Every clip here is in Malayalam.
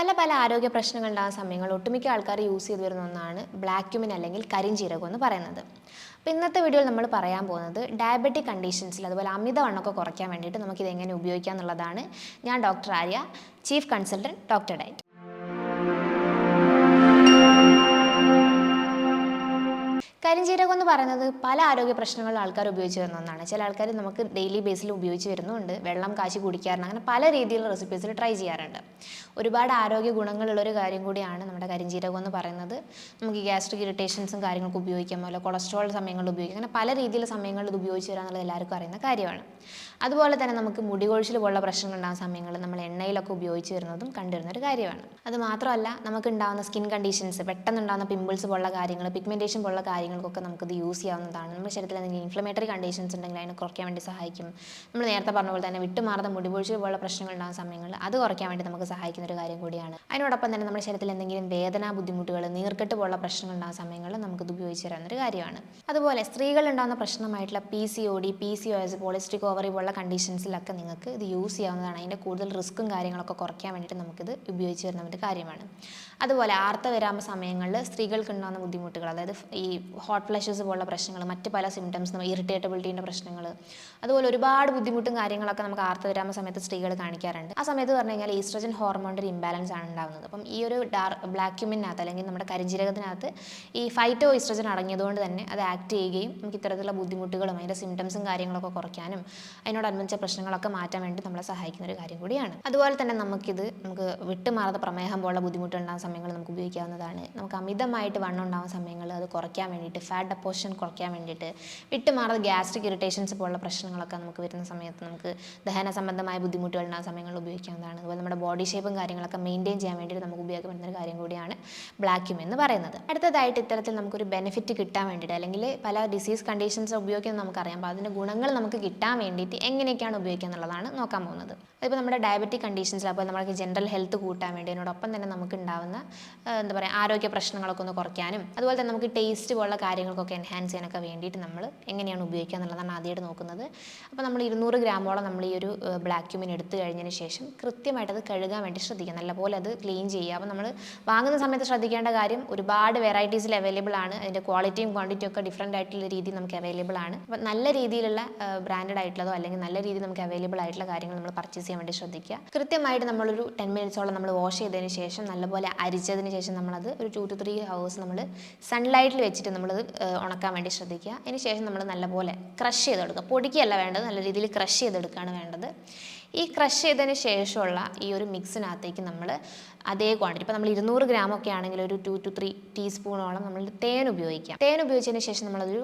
പല പല ആരോഗ്യ പ്രശ്നങ്ങൾ ഉണ്ടാകുന്ന സമയങ്ങളിൽ ഒട്ടുമിക്ക ആൾക്കാർ യൂസ് ചെയ്ത് വരുന്ന ഒന്നാണ് ബ്ലാക്ക് ക്യുമിൻ അല്ലെങ്കിൽ കരിഞ്ചീരകം എന്ന് പറയുന്നത്. അപ്പോൾ ഇന്നത്തെ വീഡിയോയിൽ നമ്മൾ പറയാൻ പോകുന്നത് ഡയബറ്റിക് കണ്ടീഷൻസിൽ അതുപോലെ അമിതവണ്ണമൊക്കെ കുറയ്ക്കാൻ വേണ്ടിയിട്ട് നമുക്കിത് എങ്ങനെ ഉപയോഗിക്കാം എന്നുള്ളതാണ് ഞാൻ doctor Arya chief consultant doctor diet. കരിഞ്ജീരകം എന്ന് പറയുന്നത് പല ആരോഗ്യ പ്രശ്നങ്ങളിൽ ആൾക്കാർ ഉപയോഗിച്ച് വരുന്ന ഒന്നാണ്. ചില ആൾക്കാർ നമുക്ക് ഡെയിലി ബേസിൽ ഉപയോഗിച്ച് വരുന്നുണ്ട്. വെള്ളം കാശി കുടിക്കാറുണ്ട് അങ്ങനെ പല രീതിയിലുള്ള റെസിപ്പീസിൽ ട്രൈ ചെയ്യാറുണ്ട്. ഒരുപാട് ആരോഗ്യ ഗുണങ്ങളുള്ള ഒരു കാര്യം കൂടിയാണ് നമ്മുടെ കരിഞ്ജീരകം എന്ന് പറയുന്നത്. നമുക്ക് ഗ്യാസ്ട്രിക് ഇറിറ്റേഷൻസും കാര്യങ്ങൾക്ക് ഉപയോഗിക്കാം. പോലെ കൊളസ്ട്രോൾ സമയങ്ങളിൽ ഉപയോഗിക്കാം. അങ്ങനെ പല രീതിയിലുള്ള സമയങ്ങളിൽ ഇത് ഉപയോഗിച്ച് വരാന്നുള്ളത് എല്ലാവർക്കും അറിയുന്ന കാര്യമാണ്. അതുപോലെ തന്നെ നമുക്ക് മുടി കൊഴിച്ചിൽ പോലുള്ള പ്രശ്നങ്ങൾ ഉണ്ടാകുന്ന സമയങ്ങളിൽ നമ്മൾ എണ്ണയിലൊക്കെ ഉപയോഗിച്ച് വരുന്നതും കണ്ടുവരുന്ന ഒരു കാര്യമാണ്. അത് മാത്രമല്ല നമുക്ക് ഉണ്ടാകുന്ന സ്കിൻ കണ്ടീഷൻസ് പെട്ടെന്നുണ്ടാകുന്ന പിമ്പിൾസ് പോലുള്ള കാര്യങ്ങൾ പിഗ്മെന്റേഷൻ പോലുള്ള കാര്യങ്ങൾക്കൊക്കെ നമുക്കിത് യൂസ് ചെയ്യാവുന്നതാണ്. നമ്മുടെ ശരീരത്തിൽ എന്തെങ്കിലും ഇൻഫ്ലമേറ്ററി കണ്ടീഷൻസ് ഉണ്ടെങ്കിൽ അതിനെ കുറയ്ക്കാൻ വേണ്ടി സഹായിക്കും. നമ്മൾ നേരത്തെ പറഞ്ഞ പോലെ തന്നെ വിട്ടുമാറുന്ന മുടി പൊഴിച്ചിൽ പോലുള്ള പ്രശ്നങ്ങൾ ഉണ്ടാകുന്ന സമയങ്ങളിൽ അത് കുറയ്ക്കാൻ വേണ്ടി നമുക്ക് സഹായിക്കുന്ന ഒരു കാര്യം കൂടിയാണ്. അതിനോടൊപ്പം തന്നെ നമ്മുടെ ശരീരത്തിൽ എന്തെങ്കിലും വേദന ബുദ്ധിമുട്ടുകൾ നീർക്കെട്ട് പോലുള്ള പ്രശ്നങ്ങൾ ഉണ്ടാകുന്ന സമയങ്ങളിൽ നമുക്കിത് ഉപയോഗിച്ച് തരാവുന്ന ഒരു കാര്യമാണ്. അതുപോലെ സ്ത്രീകൾ ഉണ്ടാകുന്ന പ്രശ്നമായിട്ടുള്ള P C O D P C O S polycystic ovary പോലുള്ള കണ്ടീഷൻസിലൊക്കെ നിങ്ങൾക്ക് ഇത് യൂസ് ചെയ്യാവുന്നതാണ്. അതിന്റെ കൂടുതൽ റിസ്ക്കും കാര്യങ്ങളൊക്കെ കുറയ്ക്കാൻ വേണ്ടിയിട്ട് നമുക്കിത് ഉപയോഗിച്ച് വരുന്ന ഒരു കാര്യമാണ്. അതുപോലെ ആർത്തവരാമ സമയങ്ങളിൽ സ്ത്രീകൾക്ക് ഉണ്ടാകുന്ന ബുദ്ധിമുട്ടുകൾ അതായത് ഈ ഹോട്ട് ഫ്ലഷസ് പോലുള്ള പ്രശ്നങ്ങൾ മറ്റ് പല സിംറ്റംസ് ഇറിറ്റേറ്റബിലിറ്റീന്റെ പ്രശ്നങ്ങൾ അതുപോലെ ഒരുപാട് ബുദ്ധിമുട്ടും കാര്യങ്ങളൊക്കെ നമുക്ക് ആർത്തവരാമ സമയത്ത് സ്ത്രീകൾ കാണിക്കാറുണ്ട്. ആ സമയത്ത് പറഞ്ഞു കഴിഞ്ഞാൽ ഈസ്ട്രജൻ ഹോർമോണിന്റെ ഒരു ഇംബാലൻസ് ആണ് ഉണ്ടാകുന്നത് അപ്പം ഈ ഒരു ഡാർ ബ്ലാക്ക് ക്യൂമിനകത്ത് അല്ലെങ്കിൽ നമ്മുടെ കരിഞ്ചിരകത്തിനകത്ത് ഈ ഫൈറ്റോ ഈസ്ട്രജൻ അടങ്ങിയതുകൊണ്ട് തന്നെ അത് ആക്ട് ചെയ്യുകയും നമുക്ക് ഇത്തരത്തിലുള്ള ബുദ്ധിമുട്ടുകളും അതിന്റെ സിംറ്റംസും കാര്യങ്ങളൊക്കെ കുറയ്ക്കാനും അതിനോടനുബന്ധിച്ച പ്രശ്നങ്ങളൊക്കെ മാറ്റാൻ വേണ്ടി നമ്മളെ സഹായിക്കുന്ന ഒരു കാര്യം കൂടിയാണ്. അതുപോലെ തന്നെ നമുക്കിത് നമുക്ക് വിട്ടുമാറാത്ത പ്രമേഹം പോലുള്ള ബുദ്ധിമുട്ടുണ്ടാകുന്ന സമയങ്ങളിൽ നമുക്ക് ഉപയോഗിക്കാവുന്നതാണ്. നമുക്ക് അമിതമായിട്ട് വണ്ണം ഉണ്ടാകുന്ന സമയങ്ങളിൽ അത് കുറയ്ക്കാൻ വേണ്ടിയിട്ട് ഫാറ്റ് ഡെപ്പോഷൻ കുറയ്ക്കാൻ വേണ്ടിയിട്ട് വിട്ടുമാറാത്ത ഗ്യാസ്ട്രിക് ഇറിറ്റേഷൻസ് പോലുള്ള പ്രശ്നങ്ങളൊക്കെ നമുക്ക് വരുന്ന സമയത്ത് നമുക്ക് ദഹന സംബന്ധമായ ബുദ്ധിമുട്ടുകൾ ഉണ്ടാകുന്ന സമയങ്ങളിൽ ഉപയോഗിക്കാവുന്നതാണ്. അതുപോലെ നമ്മുടെ ബോഡി ഷേപ്പും കാര്യങ്ങളൊക്കെ മെയിന്റെയിൻ ചെയ്യാൻ വേണ്ടിയിട്ട് നമുക്ക് ഉപയോഗിക്കപ്പെടുന്ന ഒരു കാര്യം കൂടിയാണ് ബ്ലാക്കും എന്ന് പറയുന്നത്. അടുത്തതായിട്ട് ഇത്തരത്തിൽ നമുക്കൊരു ബെനിഫിറ്റ് കിട്ടാൻ വേണ്ടിയിട്ട് അല്ലെങ്കിൽ പല ഡിസീസ് കണ്ടീഷൻസ് ഉപയോഗിക്കുന്നത് നമുക്കറിയാം. അപ്പോൾ അതിന്റെ ഗുണങ്ങൾ നമുക്ക് കിട്ടാൻ വേണ്ടിയിട്ട് എങ്ങനെയൊക്കെയാണ് ഉപയോഗിക്കുക എന്നുള്ളതാണ് നോക്കാൻ പോകുന്നത്. അതിപ്പോൾ നമ്മുടെ ഡയബറ്റിക് കണ്ടീഷൻസിൽ അപ്പോൾ നമുക്ക് ജനറൽ ഹെൽത്ത് കൂട്ടാൻ വേണ്ടി അതിനോടൊപ്പം തന്നെ നമുക്ക് ഉണ്ടാവുന്ന എന്താ പറയുക ആരോഗ്യ പ്രശ്നങ്ങളൊക്കെ ഒന്ന് കുറയ്ക്കാനും അതുപോലെ തന്നെ നമുക്ക് ടേസ്റ്റ് പോലുള്ള കാര്യങ്ങൾക്കൊക്കെ എൻഹാൻസ് ചെയ്യാനൊക്കെ വേണ്ടിയിട്ട് നമ്മൾ എങ്ങനെയാണ് ഉപയോഗിക്കുക എന്നുള്ളതാണ് ആദ്യമായിട്ട് നോക്കുന്നത്. അപ്പോൾ നമ്മൾ ഇരുന്നൂറ് ഗ്രാമോളം നമ്മൾ ഈ ഒരു ബ്ലാക്ക് ക്യൂമിൻ എടുത്തു കഴിഞ്ഞതിന് ശേഷം കൃത്യമായിട്ട് അത് കഴുകാൻ വേണ്ടി ശ്രദ്ധിക്കുക. നല്ലപോലെ അത് ക്ലീൻ ചെയ്യുക. അപ്പോൾ നമ്മൾ വാങ്ങുന്ന സമയത്ത് ശ്രദ്ധിക്കേണ്ട കാര്യം ഒരുപാട് വെറൈറ്റീസിൽ അവൈലബിൾ ആണ്. അതിന്റെ ക്വാളിറ്റിയും ക്വാണ്ടിറ്റിയും ഒക്കെ ഡിഫറെന്റ് ആയിട്ടുള്ള രീതി നമുക്ക് അവൈലബിൾ ആണ്. അപ്പോൾ നല്ല രീതിയിലുള്ള ബ്രാൻഡഡ് ആയിട്ടുള്ളതോ അല്ലെങ്കിൽ നല്ല രീതിയിൽ നമുക്ക് അവൈലബിൾ ആയിട്ടുള്ള കാര്യങ്ങൾ നമ്മൾ പർച്ചേസ് ചെയ്യാൻ വേണ്ടി ശ്രദ്ധിക്കുക. കൃത്യമായിട്ട് നമ്മളൊരു ടെൻ മിനിറ്റ്സോളം നമ്മൾ വാഷ് ചെയ്തതിന് ശേഷം നല്ലപോലെ അരിച്ചതിന് ശേഷം നമ്മളത് ഒരു ടു ടു ത്രീ ഹവേഴ്സ് നമ്മൾ സൺലൈറ്റിൽ വെച്ചിട്ട് നമ്മളത് ഉണക്കാൻ വേണ്ടി ശ്രദ്ധിക്കുക. അതിന് ശേഷം നമ്മൾ നല്ലപോലെ ക്രഷ് ചെയ്തെടുക്കുക. പൊടിക്കുകയല്ല വേണ്ടത് നല്ല രീതിയിൽ ക്രഷ് ചെയ്തെടുക്കുകയാണ് വേണ്ടത്. ഈ ക്രഷ് ചെയ്തതിന് ശേഷമുള്ള ഈ ഒരു മിക്സിനകത്തേക്ക് നമ്മൾ അതേ ക്വാണ്ടിറ്റി ഇപ്പോൾ നമ്മൾ ഇരുന്നൂറ് ഗ്രാം ഒക്കെ ആണെങ്കിൽ ഒരു ടു ടു ത്രീ ടീസ്പൂണോളം നമ്മൾ തേൻ ഉപയോഗിക്കാം. തേൻ ഉപയോഗിച്ചതിന് ശേഷം നമ്മളതൊരു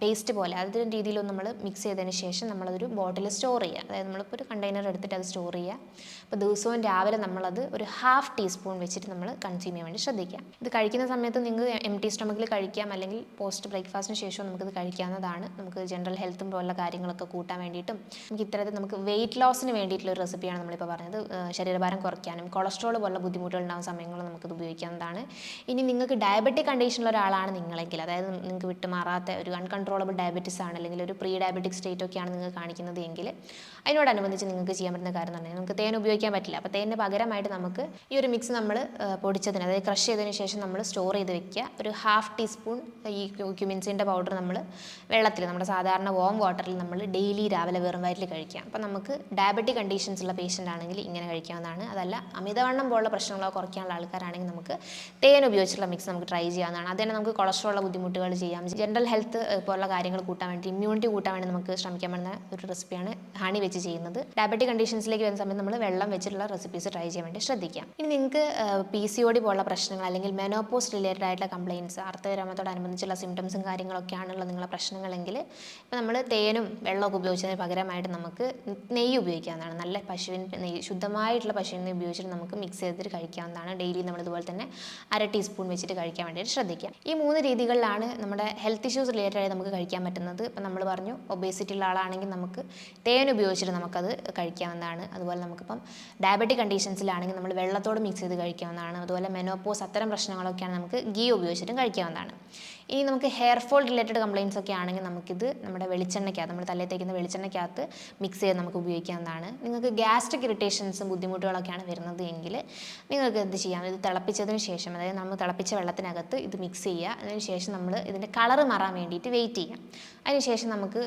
പേസ്റ്റ് പോലെ അതൊരു രീതിയിലൊന്ന് നമ്മൾ മിക്സ് ചെയ്തതിന് ശേഷം നമ്മളതൊരു ബോട്ടിൽ സ്റ്റോർ ചെയ്യുക. അതായത് നമ്മളിപ്പോൾ ഒരു കണ്ടെയ്നർ എടുത്തിട്ട് അത് സ്റ്റോർ ചെയ്യുക. അപ്പോൾ ദിവസവും രാവിലെ നമ്മളത് ഒരു ഹാഫ് ടീസ്പൂൺ വെച്ചിട്ട് നമ്മൾ കൺസ്യൂം ചെയ്യാൻ വേണ്ടി ശ്രദ്ധിക്കാം ഇത് കഴിക്കുന്ന സമയത്ത് നിങ്ങൾക്ക് എം ടി സ്റ്റൊമക്കിൽ കഴിക്കാം അല്ലെങ്കിൽ പോസ്റ്റ് ബ്രേക്ക്ഫാസ്റ്റിന് ശേഷം നമുക്കിത് കഴിക്കാവുന്നതാണ്. നമുക്ക് ജനറൽ ഹെൽത്തും പോലുള്ള കാര്യങ്ങളൊക്കെ കൂട്ടാൻ വേണ്ടിയിട്ടും നമുക്ക് ഇത്തരത്തിൽ നമുക്ക് വെയിറ്റ് ലോസിന് വേണ്ടിയിട്ടുള്ള ഒരു റെസിപ്പിയാണ് നമ്മളിപ്പോൾ പറഞ്ഞത്. ശരീരഭാരം കുറയ്ക്കാനും കൊളസ്ട്രോൾ പോലുള്ള ബുദ്ധിമുട്ടുകൾ ഉണ്ടാകുന്ന സമയങ്ങളിൽ നമുക്കിത് ഉപയോഗിക്കാവുന്നതാണ്. ഇനി നിങ്ങൾക്ക് ഡയബറ്റിക് കണ്ടീഷനുള്ള ഒരാളാണ് നിങ്ങളെങ്കിൽ അതായത് നിങ്ങൾക്ക് വിട്ടുമാറാത്ത ഒരു അൺകൺട്രോളബിൾ ഡയബറ്റിസ് ആണ് അല്ലെങ്കിൽ ഒരു പ്രീ ഡയബറ്റിക് സ്റ്റേറ്റ് ഒക്കെയാണ് നിങ്ങൾ കാണിക്കുന്നത് എങ്കിൽ അതിനോടനുബന്ധിച്ച് നിങ്ങൾക്ക് ചെയ്യാൻ പറ്റുന്ന കാര്യം എന്ന് പറഞ്ഞാൽ നമുക്ക് തേൻ ഉപയോഗിക്കാൻ പറ്റില്ല. അപ്പോൾ തേനിന് പകരമായിട്ട് നമുക്ക് ഈ ഒരു മിക്സ് നമ്മൾ പൊടിച്ചതിന് അതായത് ക്രഷ് ചെയ്തതിന് ശേഷം നമ്മൾ സ്റ്റോർ ചെയ്ത് വെക്കുക. ഒരു ഹാഫ് ടീസ്പൂൺ ഈ ക്യുമിൻസിന്റെ പൗഡർ നമ്മൾ വെള്ളത്തിൽ നമ്മുടെ സാധാരണ വോം വാട്ടറിൽ നമ്മൾ ഡെയിലി രാവിലെ വെറും വയറ്റിൽ കഴിക്കുക. അപ്പോൾ നമുക്ക് ഡയബറ്റിക് കണ്ടീഷൻസ് ഉള്ള പേഷ്യന്റ് ആണെങ്കിൽ ഇങ്ങനെ കഴിക്കാവുന്നതാണ്. അതല്ല അമിതവണ്ണം പോലുള്ള പ്രശ്നങ്ങളോ കുറയ്ക്കാനുള്ള ആൾക്കാരാണെങ്കിൽ നമുക്ക് തേൻ ഉപയോഗിച്ചുള്ള മിക്സ് നമുക്ക് ട്രൈ ചെയ്യാവുന്നതാണ്. അത് തന്നെ നമുക്ക് കൊളസ്ട്രോളുള്ള ബുദ്ധിമുട്ടുകൾ ചെയ്യാം. ജനറൽ ഹെൽത്ത് പോലുള്ള കാര്യങ്ങൾ കൂട്ടാൻ വേണ്ടി ഇമ്മ്യൂണിറ്റി കൂട്ടാൻ വേണ്ടി നമുക്ക് ശ്രമിക്കാൻ പറ്റുന്ന ഒരു റെസിപ്പിയാണ് ഹണി വെച്ച് ചെയ്യുന്നത്. ഡയബറ്റിക് കണ്ടീഷൻസിലേക്ക് വരുന്ന സമയത്ത് നമ്മൾ വെള്ളം വെച്ചിട്ടുള്ള റെസിപ്പീസ് ട്രൈ ചെയ്യാൻ വേണ്ടി ശ്രദ്ധിക്കാം. ഇനി നിങ്ങൾക്ക് പി സി ഒ ഡി പോലുള്ള പ്രശ്നങ്ങൾ അല്ലെങ്കിൽ മെനോപോസ് റിലേറ്റഡ് ആയിട്ടുള്ള കംപ്ലയിൻസ് അർത്ഥവിരാമത്തോടനുബന്ധിച്ചുള്ള സിംറ്റംസും കാര്യങ്ങളൊക്കെയാണുള്ള നിങ്ങളുടെ പ്രശ്നങ്ങളെങ്കിൽ ഇപ്പോൾ നമ്മൾ തേനും വെള്ളമൊക്കെ ഉപയോഗിച്ചതിന് പകരമായിട്ട് നമുക്ക് നെയ്യ് ഉപയോഗിക്കാവുന്നതാണ് നല്ല പശുവിൻ ശുദ്ധമായിട്ടുള്ള പശുവിൻ നെയ്യ് ഉപയോഗിച്ചിട്ട് നമുക്ക് മിക്സ് ചെയ്തിട്ട് കഴിക്കാവുന്നതാണ്. ഡെയിലി നമ്മൾ ഇതുപോലെ തന്നെ അര ടീസ്പൂൺ വെച്ചിട്ട് കഴിക്കാൻ വേണ്ടിയിട്ട് ശ്രദ്ധിക്കാം ഈ മൂന്ന് രീതികളിലാണ് നമ്മുടെ ഹെൽത്ത് ഇഷ്യൂസ് റിലേറ്റഡ് ആയി നമുക്ക് കഴിക്കാൻ പറ്റുന്നത്. ഇപ്പം നമ്മൾ പറഞ്ഞു ഒബേസിറ്റി ഉള്ള ആളാണെങ്കിൽ നമുക്ക് തേൻ ഉപയോഗിച്ചിട്ട് നമുക്കത് കഴിക്കാവുന്നതാണ്. അതുപോലെ നമുക്കിപ്പം ഡയബറ്റിക് കണ്ടീഷൻസിലാണെങ്കിൽ നമ്മൾ വെള്ളത്തോട് മിക്സ് ചെയ്ത് കഴിക്കാവുന്നതാണ്. അതുപോലെ മെനോപ്പോസ് അത്തരം പ്രശ്നങ്ങളൊക്കെയാണ് നമുക്ക് ഗീ ഉപയോഗിച്ചിട്ടും കഴിക്കാവുന്നതാണ്. ഇനി നമുക്ക് ഹെയർ ഫോൾ റിലേറ്റഡ് കംപ്ലയിൻസ് ഒക്കെ ആണെങ്കിൽ നമുക്കിത് നമ്മുടെ വെളിച്ചെണ്ണയ്ക്കകത്ത് നമ്മുടെ തലയിൽ തേക്കുന്ന വെളിച്ചെണ്ണയ്ക്കകത്ത് മിക്സ് ചെയ്ത് നമുക്ക് ഉപയോഗിക്കാവുന്നതാണ്. നിങ്ങൾക്ക് ഗ്യാസ്ട്രിക് ഇറിറ്റേഷൻസും ബുദ്ധിമുട്ടുകളൊക്കെയാണ് വരുന്നത് എങ്കിൽ നിങ്ങൾക്ക് എന്ത് ചെയ്യാം? ഇത് തിളപ്പിച്ചതിന് ശേഷം അതായത് നമ്മൾ തിളപ്പിച്ച വെള്ളത്തിനകത്ത് ഇത് മിക്സ് ചെയ്യുക. അതിനുശേഷം നമ്മൾ ഇതിന്റെ കളർ മാറാൻ വേണ്ടിയിട്ട് വെയിറ്റ് ചെയ്യാം അതിനുശേഷം നമുക്ക്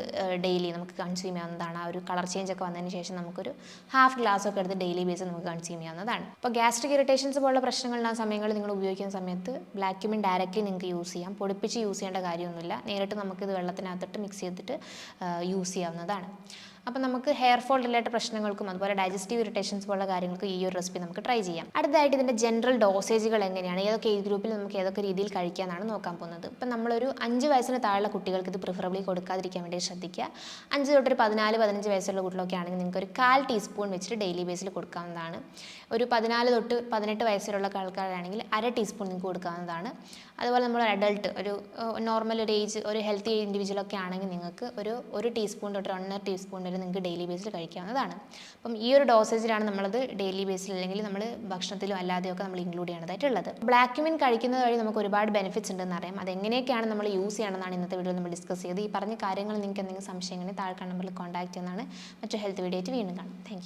ഡെയിലി നമുക്ക് കൺസ്യൂം ചെയ്യാവുന്നതാണ്. ആ ഒരു കളർ ചേഞ്ച് ഒക്കെ വന്നതിന് ശേഷം നമുക്കൊരു ഹാഫ് ഗ്ലാസ് ഒക്കെ എടുത്ത് ഡെയിലി ബേസ് നമുക്ക് കൺസ്യൂം ചെയ്യാവുന്നതാണ്. അപ്പോൾ ഗ്യാസ്ട്രിക് ഇറിറ്റേഷൻസ് പോലുള്ള പ്രശ്നങ്ങൾ ആ സമയങ്ങളിൽ നിങ്ങൾ ഉപയോഗിക്കുന്ന സമയത്ത് ബ്ലാക്ക് ക്യൂമിൻ ഡയറക്റ്റ്ലി നിങ്ങൾക്ക് യൂസ് ചെയ്യാം. പൊടിപ്പിച്ച് യൂസ് ചെയ്യേണ്ട കാര്യമൊന്നുമില്ല. നേരിട്ട് നമുക്കിത് വെള്ളത്തിനകത്തിട്ട് മിക്സ് ചെയ്തിട്ട് യൂസ് ചെയ്യാവുന്നതാണ്. അപ്പോൾ നമുക്ക് ഹെയർ ഫോൾ റിലേറ്റഡ് പ്രശ്നങ്ങൾക്കും അതുപോലെ ഡൈജസ്റ്റീവ് ഇറിറ്റേഷൻസ് പോലുള്ള കാര്യങ്ങൾക്കും ഈ ഒരു റെസിപ്പി നമുക്ക് ട്രൈ ചെയ്യാം. അടുത്തതായിട്ട് ഇതിന്റെ ജനറൽ ഡോസേജുകൾ എങ്ങനെയാണ്? ഏതൊക്കെ ഏജ് ഗ്രൂപ്പിൽ നമുക്ക് ഏതൊക്കെ രീതിയിൽ കഴിക്കാനാണ് നോക്കാൻ പോകുന്നത്. ഇപ്പം നമ്മളൊരു അഞ്ച് വയസ്സിന് താഴെയുള്ള കുട്ടികൾക്ക് ഇത് പ്രിഫറബിളി കൊടുക്കാതിരിക്കാൻ വേണ്ടി ശ്രദ്ധിക്കുക. അഞ്ച് തൊട്ടൊരു പതിനാല് പതിനഞ്ച് വയസ്സുള്ള കുട്ടികളൊക്കെ ആണെങ്കിൽ നിങ്ങൾക്ക് ഒരു കാൽ ടീസ്പൂൺ വെച്ചിട്ട് ഡെയിലി ബേസിൽ കൊടുക്കാവുന്നതാണ്. ഒരു പതിനാല് തൊട്ട് പതിനെട്ട് വയസ്സിലുള്ള ആൾക്കാരാണെങ്കിൽ അര ടീസ്പൂൺ നിങ്ങൾക്ക് കൊടുക്കാവുന്നതാണ്. അതുപോലെ നമ്മൾ അഡൾട്ട് ഒരു നോർമൽ ഒരു ഏജ് ഒരു ഹെൽത്തി ഇൻഡിവിജ്വൽ ഒക്കെ ആണെങ്കിൽ നിങ്ങൾക്ക് ഒരു ഒരു ടീസ്പൂൺ തൊട്ട് ഒന്നര ടീസ്പൂൺ വരെ നിങ്ങൾക്ക് ഡെയിലി ബേസിൽ കഴിക്കാവുന്നതാണ്. അപ്പം ഈ ഒരു ഡോസേജിലാണ് നമ്മളത് ഡെയിലി ബേസിൽ അല്ലെങ്കിൽ നമ്മൾ ഭക്ഷണത്തിലും അല്ലാതെയൊക്കെ നമ്മൾ ഇൻക്ലൂഡ് ചെയ്യേണ്ടതായിട്ടുള്ളത് ബ്ലാക്ക് ക്യുമിൻ കഴിക്കുന്നത് വഴി നമുക്ക് ഒരുപാട് ബെനിഫിറ്റ്സ് ഉണ്ടെന്ന് അറിയാം. അത് എങ്ങനെയൊക്കെയാണ് നമ്മൾ യൂസ് ചെയ്യണമെന്നാണ് ഇന്നത്തെ വീഡിയോ നമ്മൾ ഡിസ്കസ് ചെയ്ത് ഈ പറഞ്ഞ കാര്യങ്ങൾ നിങ്ങൾക്ക് എന്തെങ്കിലും സംശയങ്ങൾ താഴെ നമ്പറിൽ കോൺടാക്ട് ചെയ്യുന്നതാണ്. മറ്റു ഹെൽത്ത് വീഡിയോ ആയിട്ട് വീണ്ടും കാണാം. താങ്ക്